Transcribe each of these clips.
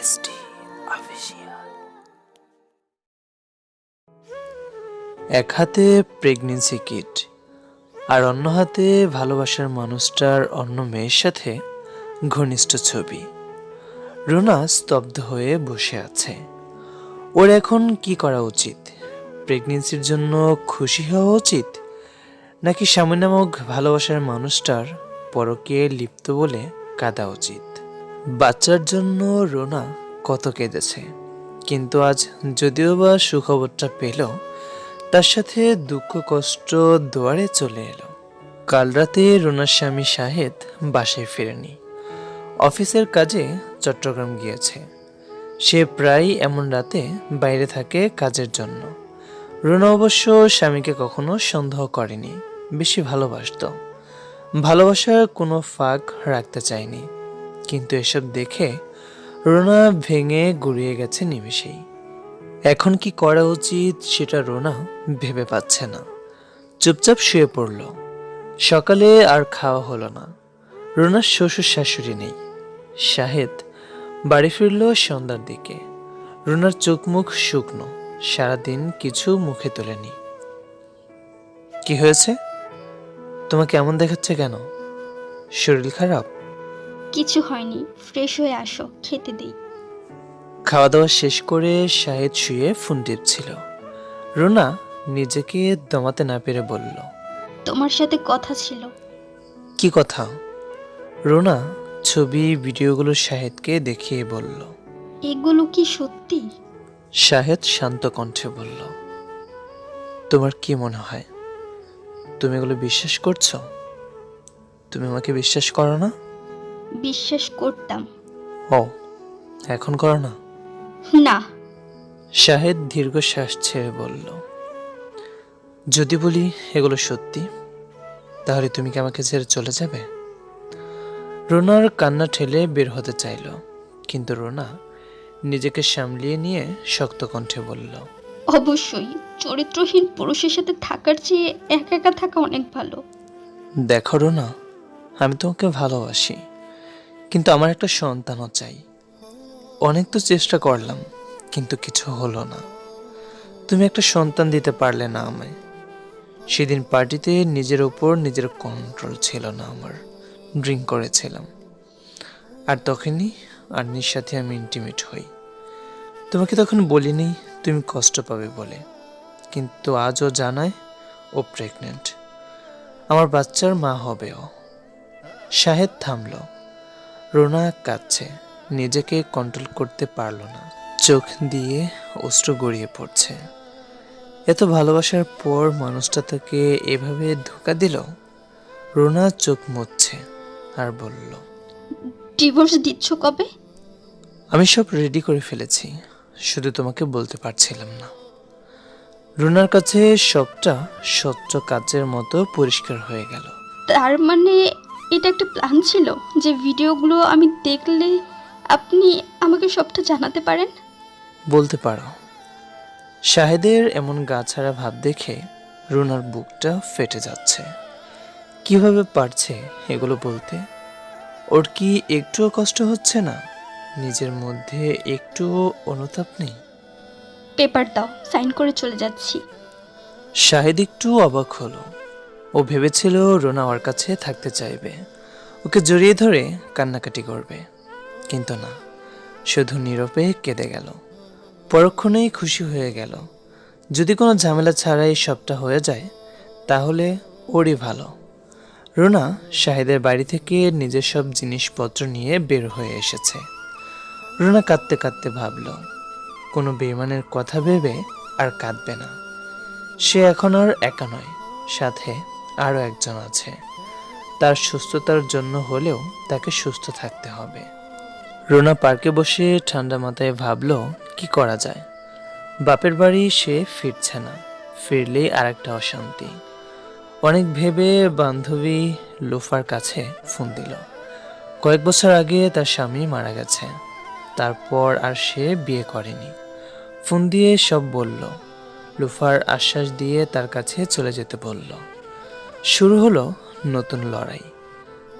Official এক হাতে pregnancy kit আর অন্য হাতে ভালোবাসার মানুষটার অন্য মেয়ের সাথে ঘনিষ্ঠ ছবি। রুনা স্তব্ধ হয়ে বসে আছে। ওর এখন কি করা উচিত? প্রেগনেন্সির জন্য খুশি হওয়া উচিত? নাকি স্বামী নামক ভালোবাসার মানুষটার পরকে লিপ্ত বলে কাঁদা উচিত? বাচ্চার জন্য রোনা কত কেঁদেছে। কিন্তু আজ যদিও বা সুখবরটা পেল, তার সাথে দুঃখ কষ্ট দুয়ারে চলে এলো। কাল রাতে রোনার স্বামী শাহেদ বাসায় ফেরেনি। অফিসের কাজে চট্টগ্রাম গিয়েছে। সে প্রায় এমন রাতে বাইরে থাকে কাজের জন্য। রোনা অবশ্য স্বামীকে কখনো সন্দেহ করেনি, বেশি ভালোবাসতো। ভালোবাসার কোনো ফাঁক রাখতে চায়নি। কিন্তু এসব দেখে রোনা ভেঙে গুড়িয়ে গেছে নিমেষেই। এখন কি করা উচিত সেটা রোনা ভেবে পাচ্ছে না। চুপচাপ শুয়ে পড়ল। সকালে আর খাওয়া হলো না। রোনার শ্বশুর শাশুড়ি নেই। শাহেদ বাড়ি ফিরল সন্ধ্যার দিকে। রোনার চোখ মুখ শুকনো, সারাদিন কিছু মুখে তোলেনি। কি হয়েছে? তোমাকে এমন দেখাচ্ছে কেন? শরীর খারাপ? কিছু হয়নি। ফ্রেশ হয়ে আসো খেতে দিই। খাওয়া দাওয়া শেষ করে শাহেদ শুয়ে ফোন টিপছিল। রুনা নিজেকে দমাতে না পেরে বলল তোমার সাথে কথা ছিল। কি কথা? রুনা ছবি ভিডিওগুলো শাহেদকে দেখিয়ে বলল এগুলো কি সত্যি? শাহেদ শান্ত কণ্ঠে বলল তোমার কি মনে হয়? তুমি এগুলো বিশ্বাস করছ? তুমি আমাকে বিশ্বাস করো না? বিশ্বাস করতাম। ও এখন করো না? না। শাহেদ দীর্ঘশ্বাস ছেড়ে বলল যদি বলি এগুলো সত্যি তাহলে তুমি কি আমাকে ছেড়ে চলে যাবে? রোনার কান্না ঠেলে বের হতে চাইল কিন্তু রোনা নিজেকে সামলিয়ে নিয়ে শক্ত কণ্ঠে বলল অবশ্যই চরিত্রহীন পুরুষের সাথে থাকার চেয়ে একা একা থাকা অনেক ভালো। দেখো রোনা আমি তোমাকে ভালোবাসি। কিন্তু আমার একটা সন্তানও চাই। অনেক তো চেষ্টা করলাম, কিন্তু কিছু হলো না। তুমি একটা সন্তান দিতে পারলে না আমায়। সেদিন পার্টিতে নিজের ওপর নিজের কন্ট্রোল ছিল না আমার। ড্রিঙ্ক করেছিলাম। আর তখনই আন্নির সাথে আমি ইন্টিমেট হই। তোমাকে তখন বলিনি, তুমি কষ্ট পাবে বলে। কিন্তু আজও জানায় ও প্রেগনেন্ট আমার বাচ্চার মা হবে ও শাহেদ থামল। রোনা কাঁদছে। নিজেকে কন্ট্রোল করতে পারল না। চোখ দিয়ে অস্ত্র গড়িয়ে পড়ছে। এত ভালোবাসার পর মানুষটা তাকে এভাবে ধোকা দিল? রোনা চোখ মুছছে আর বলল ডিভোর্স দিচ্ছ কবে? আমি সব রেডি করে ফেলেছি। শুধু তোমাকে বলতে পারছিলাম না। রুনার কাছে সবটা স্বচ্ছ কাচের মতো পরিষ্কার হয়ে গেল। তার মানে এটা একটা প্ল্যান ছিল যে ভিডিওগুলো আমি দেখলে আপনি আমাকে সবটা জানাতে পারেন? বলতে পারো। শাহেদের এমন গা ছাড়া ভাব দেখে রুনার বুকটা ফেটে যাচ্ছে। কীভাবে পারছে এগুলো বলতে? ওর কি একটুও কষ্ট হচ্ছে না? নিজের মধ্যে একটুও অনুতাপ নেই? পেপার দাও সাইন করে চলে যাচ্ছি। শাহেদ একটু অবাক হলো। ও ভেবেছিল রোনা ওর কাছে থাকতে চাইবে। ওকে জড়িয়ে ধরে কান্নাকাটি করবে। কিন্তু না, শুধু নীরবে কেঁদে গেল। পরক্ষণেই খুশি হয়ে গেল। যদি কোনো ঝামেলা ছাড়াই সবটা হয়ে যায়, তাহলে ওরই ভালো। রোনা শাহেদের বাড়ি থেকে নিজের সব জিনিসপত্র নিয়ে বের হয়ে এসেছে। রোনা কাঁদতে কাঁদতে ভাবল, কোনো বেমানের কথা ভেবে আর কাঁদবে না। সে এখন আর একা নয়, সাথে আরও একজন আছে। তার সুস্থতার জন্য হলেও তাকে সুস্থ থাকতে হবে। রোনা পার্কে বসে ঠান্ডা মাথায় ভাবলো, কি করা যায়? বাপের বাড়ি সে ফিরছে না। ফিরলেই আর একটা অশান্তি। অনেক ভেবে বান্ধবী লোফার কাছে ফোন দিল। কয়েক বছর আগে তার স্বামী মারা গেছে। তারপর আর সে বিয়ে করেনি। ফোন দিয়ে সব বলল। লুফার আশ্বাস দিয়ে তার কাছে চলে যেতে বলল। শুরু হলো নতুন লড়াই।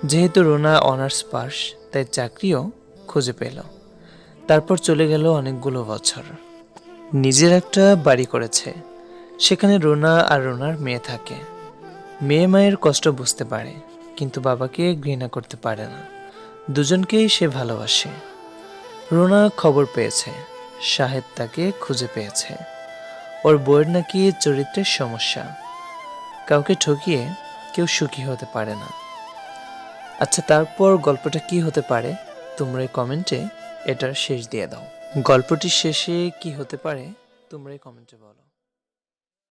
যেহেতু রোনা অনার্স পাস, তাই চাকরিও খুঁজে পেল। তারপর চলে গেল অনেকগুলো বছর। নিজের একটা বাড়ি করেছে। সেখানে রোনা আর রোনার মেয়ে থাকে। মেয়ে মায়ের কষ্ট বুঝতে পারে, কিন্তু বাবাকে ঘৃণা করতে পারে না। দুজনকেই সে ভালোবাসে। রোনা খবর পেয়েছে, শাহেদ তাকে খুঁজে পেয়েছে। ওর বইয়ের নাকি চরিত্রের সমস্যা। কাউকে ঠকিয়ে কেউ সুখী হতে পারে না। আচ্ছা তারপর গল্পটা কি হতে পারে? তোমরা এই কমেন্টে এটার শেষ দিয়ে দাও। গল্পটির শেষে কি হতে পারে? তোমরা এই কমেন্টে বলো।